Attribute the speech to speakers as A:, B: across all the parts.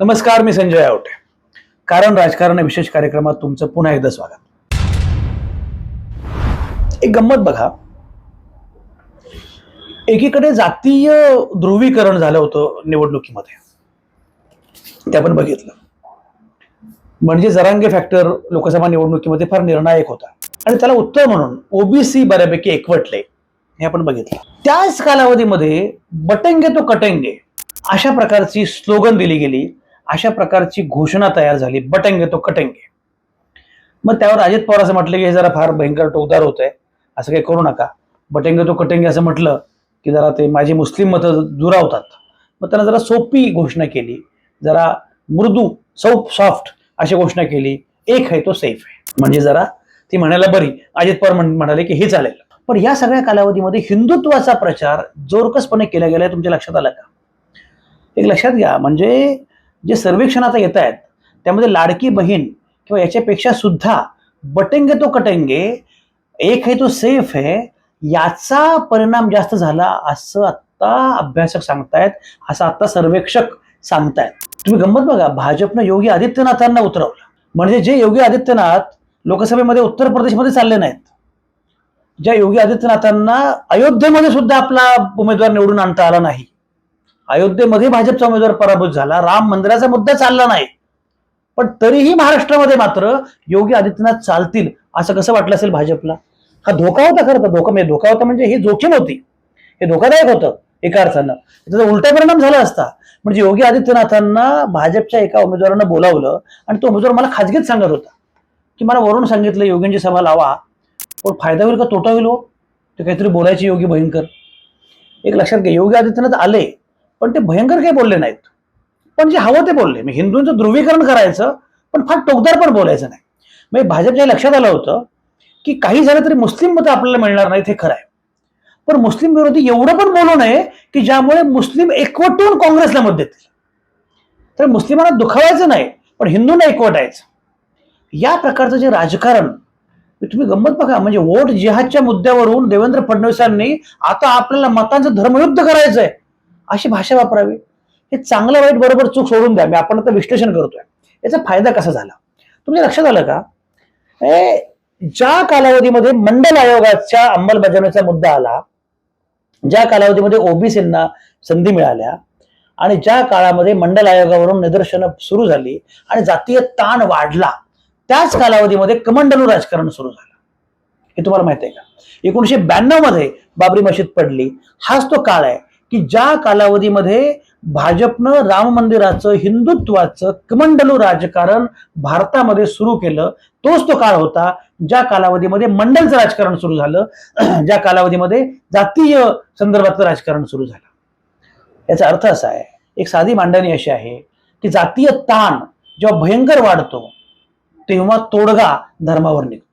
A: नमस्कार मी संजय आवटे. कारण राजकारण विशेष कार्यक्रमात तुमचं पुन्हा एकदा स्वागत. एक गंमत बघा. एकीकडे जातीय ध्रुवीकरण झालं होतं निवडणुकीमध्ये. ते आपण बघितलं. म्हणजे जरांगे फॅक्टर लोकसभा निवडणुकीमध्ये फार निर्णायक होता. आणि त्याला उत्तर म्हणून ओबीसी बऱ्यापैकी एकवटले. हे आपण बघितलं. त्याच कालावधीमध्ये बटंगे तो कटंगे अशा प्रकारची स्लोगन दिली गेली. अशा प्रकारची घोषणा तयार झाली. बटंगे तो कटंगे. मग त्यावर अजित पवार असं म्हटलं की हे जरा फार भयंकर टोकदार होत आहे असं काही करू नका. बटंगे तो कटंगे असं म्हटलं की जरा ते माझी मुस्लिम मतं दुरावतात. मग त्यांना जरा सोपी घोषणा केली. जरा मृदू सौ सॉफ्ट अशी घोषणा केली. एक आहे तो सेफ आहे. म्हणजे जरा ती म्हणायला बरी. अजित पवार म्हण- म्हणाले की हे चालेल. पण या सगळ्या कालावधीमध्ये हिंदुत्वाचा प्रचार जोरकसपणे केला गेलाय तुमच्या लक्षात आला का? एक लक्षात घ्या. म्हणजे जे सर्वेक्षण आता येत आहेत त्यामध्ये लाडकी बहीण किंवा याच्यापेक्षा सुद्धा बटेंगे तो कटेंगे एक आहे तो सेफ आहे याचा परिणाम जास्त झाला असं आत्ता अभ्यासक सांगतायत असं आत्ता सर्वेक्षक सांगतायत. तुम्ही गंमत बघा भाजपनं योगी आदित्यनाथांना उतरवलं. म्हणजे जे योगी आदित्यनाथ लोकसभेमध्ये उत्तर प्रदेशमध्ये चालले नाहीत ज्या योगी आदित्यनाथांना अयोध्येमध्ये सुद्धा आपला उमेदवार निवडून आणता आला नाही अयोध्येमध्ये भाजपचा उमेदवार पराभूत झाला. राम मंदिराचा मुद्दा चालला नाही. पण तरीही महाराष्ट्रामध्ये मात्र योगी आदित्यनाथ चालतील असं कसं वाटलं असेल भाजपला? हा धोका होता खरं तर. धोका म्हणजे धोका होता म्हणजे ही जोखीम होती. हे धोकादायक होतं एका अर्थानं. त्याचा उलटा परिणाम झाला असता. म्हणजे योगी आदित्यनाथांना भाजपच्या एका उमेदवारानं बोलावलं आणि तो उमेदवार मला खाजगीत सांगत होता की मला वरून सांगितलं योगींची सभा लावा. पण फायदा होईल का तोटा होईल हो? ते काहीतरी बोलायची योगी भयंकर. एक लक्षात घ्या योगी आदित्यनाथ आले. पण ते भयंकर काही बोलले नाहीत. पण जे हवं ते बोलले. मी हिंदूंचं ध्रुवीकरण करायचं पण फार टोकदार पण बोलायचं नाही. म्हणजे भाजपच्या लक्षात आलं होतं की काही झालं तरी मुस्लिम मतं आपल्याला मिळणार नाहीत हे खरं आहे. पण मुस्लिम विरोधी एवढं पण बोलू नये की ज्यामुळे मुस्लिम एकवटून काँग्रेसला मत देतील. तर मुस्लिमांना दुखावायचं नाही पण हिंदूंना एकवटायचं. या प्रकारचं जे राजकारण तुम्ही गंमत बघा. म्हणजे वोट जिहादच्या मुद्द्यावरून देवेंद्र फडणवीसांनी आता आपल्याला मतांचं धर्मयुद्ध करायचं आहे अशी भाषा वापरावी. हे चांगलं वाईट बरोबर चूक सोडून द्या. मी आपण आता विश्लेषण करतोय. याचा फायदा कसा झाला? तुमच्या लक्षात आलं का? ए ज्या कालावधीमध्ये मंडल आयोगाच्या अंमलबजावणीचा मुद्दा आला ज्या कालावधीमध्ये ओबीसींना संधी मिळाल्या आणि ज्या काळामध्ये मंडल आयोगावरून निदर्शनं सुरू झाली आणि जातीय ताण वाढला त्याच कालावधीमध्ये कमंडलू राजकारण सुरू झालं. हे तुम्हाला माहिती आहे का? एकोणीशे ब्याण्णवमध्ये बाबरी मशीद पडली. हाच तो काळ आहे. की ज्या कालावधीमध्ये भाजपनं राम मंदिराचं हिंदुत्वाचं कमंडलू राजकारण भारतामध्ये सुरू केलं तोच तो काळ होता ज्या कालावधीमध्ये मंडलचं राजकारण सुरू झालं ज्या कालावधीमध्ये जातीय संदर्भातलं राजकारण सुरू झालं. याचा अर्थ असा आहे एक साधी मांडणी अशी आहे की जातीय ताण जेव्हा भयंकर वाढतो तेव्हा तोडगा धर्मावर निघतो.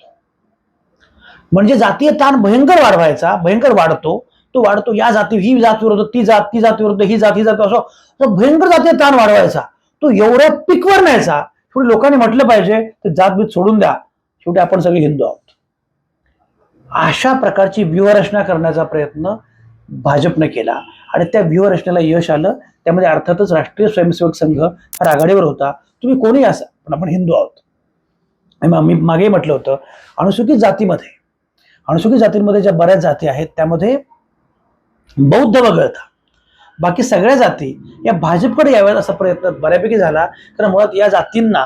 A: म्हणजे जातीय ताण भयंकर वाढवायचा भयंकर वाढतो तो वाढतो या जाती ही जात विरोध ती जात ती जात विरोध ही जात ही जात असो तो भयंकर जातीय ताण वाढवायचा. तो एवढ्या पिकवर न्यायचा. थोडी लोकांनी म्हटलं पाहिजे ते जातबीत सोडून द्या. शेवटी आपण सगळे हिंदू आहोत. अशा प्रकारची व्यूहरचना करण्याचा प्रयत्न भाजपने केला. आणि त्या व्यूहरचनेला यश आलं. त्यामध्ये अर्थातच राष्ट्रीय स्वयंसेवक संघ हा आघाडीवर होता. तुम्ही कोणी असा पण आपण हिंदू आहोत. मी मागे म्हटलं होतं अनुसूचित जातीमध्ये अनुसूचित जातींमध्ये ज्या बऱ्याच जाती आहेत त्यामध्ये बौद्ध वगळता. बाकी सगळ्या जाती या भाजपकडे याव्यात असा प्रयत्न बऱ्यापैकी झाला. कारण मुळात या जातींना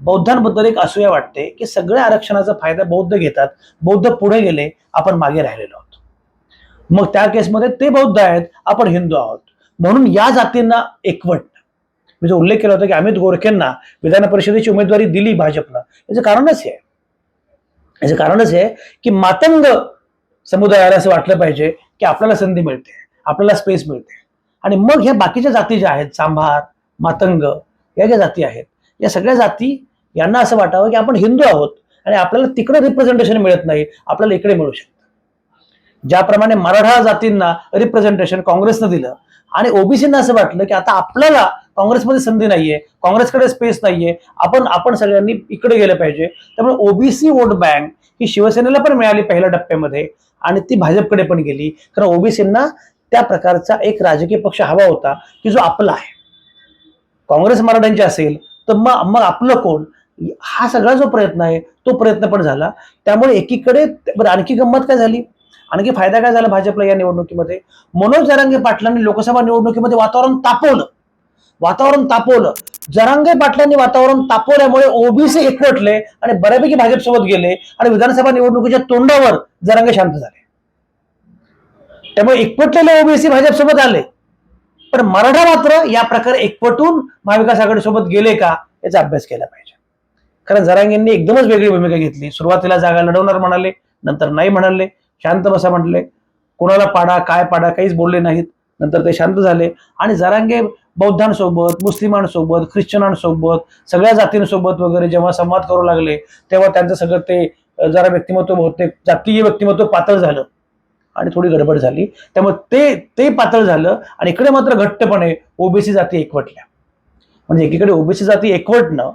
A: बौद्धांबद्दल एक असूया वाटते की सगळ्या आरक्षणाचा फायदा बौद्ध घेतात. बौद्ध पुढे गेले आपण मागे राहिलेलो आहोत. मग त्या केसमध्ये ते बौद्ध आहेत आपण हिंदू आहोत. म्हणून या जातींना एकवट. मी जो उल्लेख केला होता की अमित गोरखेंना विधान परिषदेची उमेदवारी दिली भाजपनं. याचं कारणच हे. आहे याचं कारणच आहे की मातंग समुदायाला असं वाटलं पाहिजे की आपल्याला संधी मिळते आपल्याला स्पेस मिळते. आणि मग ह्या बाकीच्या जाती ज्या आहेत सांभार मातंग या ज्या जाती आहेत या सगळ्या जाती यांना असं वाटावं की आपण हिंदू आहोत आणि आपल्याला तिकडे रिप्रेझेंटेशन मिळत नाही आपल्याला इकडे मिळू शकतं. ज्याप्रमाणे मराठा जातींना रिप्रेझेंटेशन काँग्रेसनं दिलं आणि ओबीसींना असं वाटलं की आता आपल्याला काँग्रेसमध्ये संधी नाहीये काँग्रेसकडे स्पेस नाहीये. आपण आपण सगळ्यांनी इकडे गेलं पाहिजे. त्यामुळे ओबीसी वोट बँक ही शिवसेनेला पण मिळाली पहिल्या टप्प्यामध्ये आणि ती भाजपकडे पण गेली. कारण ओबीसींना त्या प्रकारचा एक राजकीय पक्ष हवा होता की जो आपला आहे. काँग्रेस मराठ्यांची असेल तर मग मग आपलं कोण? हा सगळा जो प्रयत्न आहे तो प्रयत्न पण झाला. त्यामुळे एकीकडे बरं आणखी गंमत काय झाली? आणखी फायदा काय झाला भाजपला या निवडणुकीमध्ये? मनोज जरांगे पाटलांनी लोकसभा निवडणुकीमध्ये वातावरण तापवलं. वातावरण तापवलं. जरांगे पाटलांनी वातावरण तापवल्यामुळे ओबीसी एकवटले आणि बऱ्यापैकी भाजपसोबत गेले आणि विधानसभा निवडणुकीच्या तोंडावर जरांगे शांत झाले. त्यामुळे एकवटलेले ओबीसी भाजपसोबत आले. पण मराठा मात्र या प्रकारे एकवटून महाविकास आघाडीसोबत गेले का याचा अभ्यास केला पाहिजे. कारण जरांगेंनी एकदमच वेगळी भूमिका घेतली. सुरुवातीला जागा लढवणार म्हणाले नंतर नाही म्हणाले शांत बसा म्हटले कोणाला पाडा काय पाडा काहीच बोलले नाहीत. नंतर ते शांत झाले. आणि जरांगे बौद्धांसोबत मुस्लिमांसोबत ख्रिश्चनांसोबत सगळ्या जातींसोबत वगैरे जेव्हा संवाद करू लागले तेव्हा त्यांचं सगळं ते जरा व्यक्तिमत्व बहुतेक जातीय व्यक्तिमत्व पातळ झालं आणि थोडी गडबड झाली. त्यामुळे ते ते पातळ झालं आणि इकडे मात्र घट्टपणे ओबीसी जाती एकवटल्या. म्हणजे एकीकडे ओबीसी जाती एकवटणं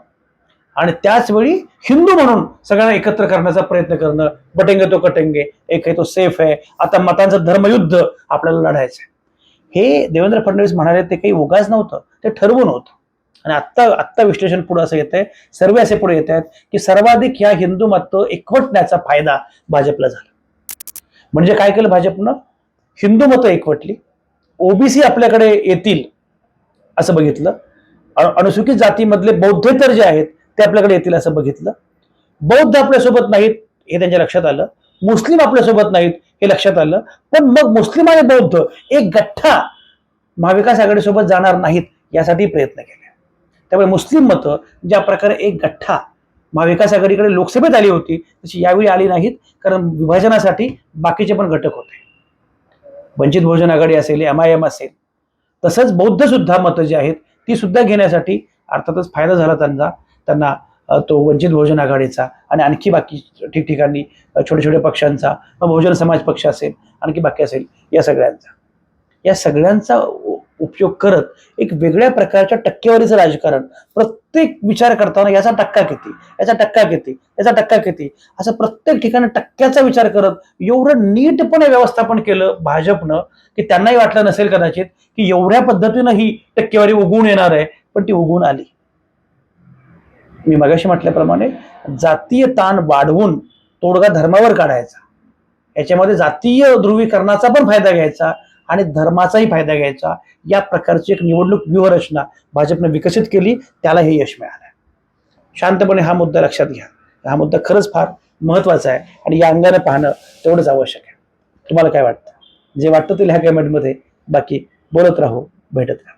A: आणि त्याचवेळी हिंदू म्हणून सगळ्यांना एकत्र करण्याचा प्रयत्न करणं बटेंगे तो कटेंगे एक आहे तो सेफ आहे. आता मतांचं धर्मयुद्ध आपल्याला लढायचं आहे हे देवेंद्र फडणवीस म्हणाले ते काही उगाच नव्हतं ते ठरवून होतं. आणि आत्ता आत्ता विश्लेषण पुढे असं येत आहे सर्वे असे पुढे येत आहेत की सर्वाधिक ह्या हिंदू मत एकवटण्याचा फायदा भाजपला झाला. म्हणजे काय केलं भाजपनं? हिंदू मतं एकवटली ओबीसी आपल्याकडे येतील असं बघितलं अनुसूचित जातीमधले बौद्धेतर जे आहेत ते आपल्याकडे येतील असं बघितलं. बौद्ध आपल्यासोबत नाहीत हे त्यांच्या लक्षात आलं. मुस्लिम आपल्यासोबत नाहीत हे लक्षात आलं. पण मग मुस्लिम आणि बौद्ध एक गठ्ठा महाविकास आघाडीसोबत जाणार नाहीत यासाठी प्रयत्न केले. त्यामुळे मुस्लिम मतं ज्या प्रकारे एक गठ्ठा महाविकास आघाडीकडे लोकसभेत आली होती तशी यावेळी आली नाहीत कारण विभाजनासाठी बाकीचे पण घटक होते. वंचित बहुजन आघाडी असेल एम आय एम असेल तसंच बौद्ध सुद्धा मतं जी आहेत ती सुद्धा घेण्यासाठी अर्थातच फायदा झाला त्यांचा त्यांना तो वंचित बहुजन आघाडीचा आणि आणखी बाकी ठिकठिकाणी छोट्या छोट्या पक्षांचा बहुजन समाज पक्ष असेल आणखी बाकी असेल या सगळ्यांचा. या सगळ्यांचा उपयोग करत एक वेगळ्या प्रकारच्या टक्केवारीचं राजकारण प्रत्येक विचार करताना याचा टक्का किती याचा टक्का किती याचा टक्का किती असं प्रत्येक ठिकाणी टक्क्याचा विचार करत एवढं नीटपणे व्यवस्थापन केलं भाजपनं की त्यांनाही वाटलं नसेल कदाचित की एवढ्या पद्धतीनं ही टक्केवारी उगवून येणार आहे पण ती उगवून आली. मी मगाशी म्हटल्याप्रमाणे जातीय ताण वाढवून तोडगा धर्मावर काढायचा. याच्यामध्ये जातीय ध्रुवीकरणाचा पण फायदा घ्यायचा आणि धर्माचाही फायदा घ्यायचा. या प्रकारची एक निवडणूक व्यूहरचना भाजपने विकसित केली त्याला हे यश मिळालं शांतपणे हा मुद्दा लक्षात घ्या. हा मुद्दा खरंच फार महत्त्वाचा आहे आणि या अंगाने पाहणं तेवढंच आवश्यक आहे. तुम्हाला काय वाटतं? जे वाटतं ते ह्या कमेंटमध्ये. बाकी बोलत राहू भेटत राहू.